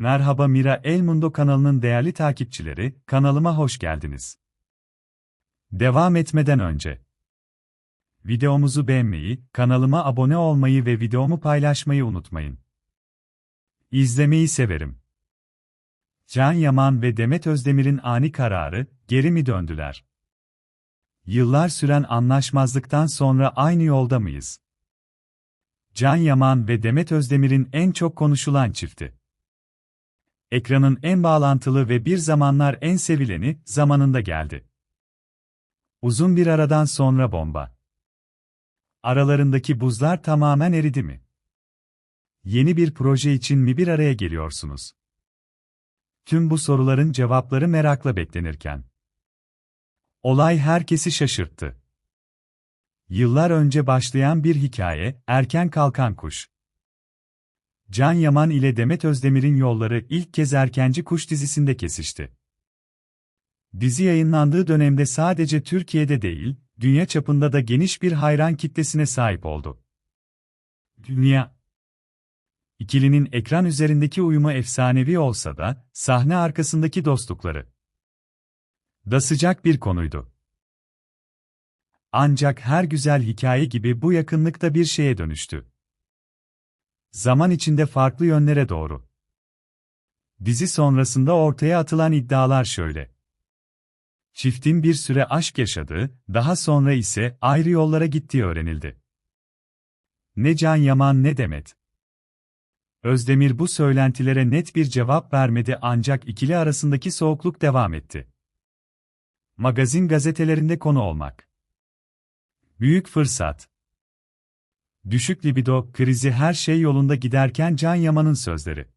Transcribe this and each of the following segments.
Merhaba Mira El Mundo kanalının değerli takipçileri, kanalıma hoş geldiniz. Devam etmeden önce videomuzu beğenmeyi, kanalıma abone olmayı ve videomu paylaşmayı unutmayın. İzlemeyi severim. Can Yaman ve Demet Özdemir'in ani kararı, geri mi döndüler? Yıllar süren anlaşmazlıktan sonra aynı yolda mıyız? Can Yaman ve Demet Özdemir'in en çok konuşulan çifti. Ekranın en bağlantılı ve bir zamanlar en sevileni zamanında geldi. Uzun bir aradan sonra bomba. Aralarındaki buzlar tamamen eridi mi? Yeni bir proje için mi bir araya geliyorsunuz? Tüm bu soruların cevapları merakla beklenirken olay herkesi şaşırttı. Yıllar önce başlayan bir hikaye, Erken Kalkan Kuş. Can Yaman ile Demet Özdemir'in yolları ilk kez Erkenci Kuş dizisinde kesişti. Dizi yayınlandığı dönemde sadece Türkiye'de değil, dünya çapında da geniş bir hayran kitlesine sahip oldu. Dünya İkilinin ekran üzerindeki uyumu efsanevi olsa da, sahne arkasındaki dostlukları da sıcak bir konuydu. Ancak her güzel hikaye gibi bu yakınlık da bir şeye dönüştü. Zaman içinde farklı yönlere doğru. Dizi sonrasında ortaya atılan iddialar şöyle. Çiftin bir süre aşk yaşadığı, daha sonra ise ayrı yollara gittiği öğrenildi. Ne Can Yaman ne Demet. Özdemir bu söylentilere net bir cevap vermedi ancak ikili arasındaki soğukluk devam etti. Magazin gazetelerinde konu olmak. Büyük fırsat. Düşük libido krizi her şey yolunda giderken Can Yaman'ın sözleri.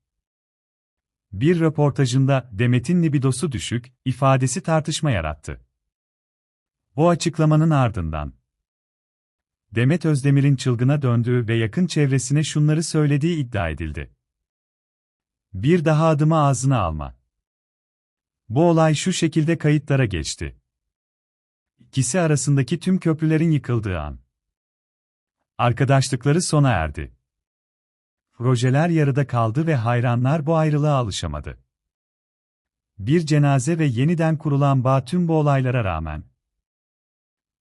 Bir röportajında Demet'in libidosu düşük ifadesi tartışma yarattı. Bu açıklamanın ardından Demet Özdemir'in çılgına döndüğü ve yakın çevresine şunları söylediği iddia edildi. Bir daha adımı ağzına alma. Bu olay şu şekilde kayıtlara geçti. İkisi arasındaki tüm köprülerin yıkıldığı an. Arkadaşlıkları sona erdi. Projeler yarıda kaldı ve hayranlar bu ayrılığa alışamadı. Bir cenaze ve yeniden kurulan bağ tüm bu olaylara rağmen.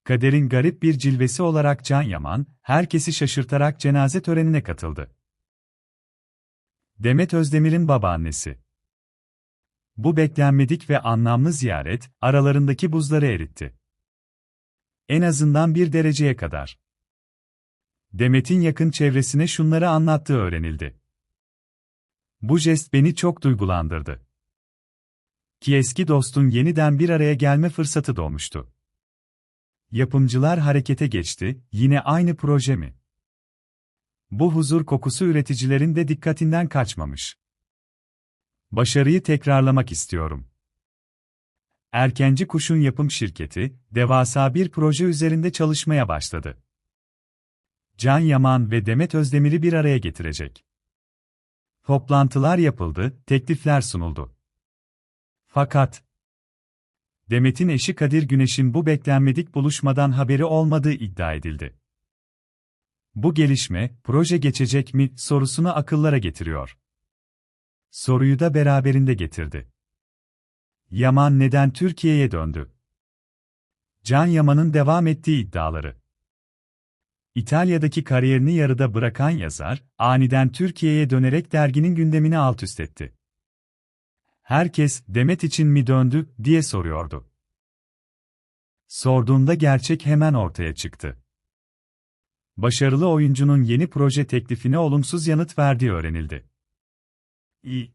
Kaderin garip bir cilvesi olarak Can Yaman, herkesi şaşırtarak cenaze törenine katıldı. Demet Özdemir'in babaannesi. Bu beklenmedik ve anlamlı ziyaret, aralarındaki buzları eritti. En azından bir dereceye kadar. Demet'in yakın çevresine şunları anlattığı öğrenildi. Bu jest beni çok duygulandırdı. Ki eski dostun yeniden bir araya gelme fırsatı doğmuştu. Yapımcılar harekete geçti, yine aynı proje mi? Bu huzur kokusu üreticilerin de dikkatinden kaçmamış. Başarıyı tekrarlamak istiyorum. Erkenci Kuş'un yapım şirketi, devasa bir proje üzerinde çalışmaya başladı. Can Yaman ve Demet Özdemir'i bir araya getirecek. Toplantılar yapıldı, teklifler sunuldu. Fakat Demet'in eşi Kadir Güneş'in bu beklenmedik buluşmadan haberi olmadığı iddia edildi. Bu gelişme, proje geçecek mi sorusunu akıllara getiriyor. Soruyu da beraberinde getirdi. Yaman neden Türkiye'ye döndü? Can Yaman'ın devam ettiği iddiaları. İtalya'daki kariyerini yarıda bırakan yazar, aniden Türkiye'ye dönerek derginin gündemini alt üst etti. Herkes, Demet için mi döndü, diye soruyordu. Sorduğunda gerçek hemen ortaya çıktı. Başarılı oyuncunun yeni proje teklifine olumsuz yanıt verdiği öğrenildi. İyi.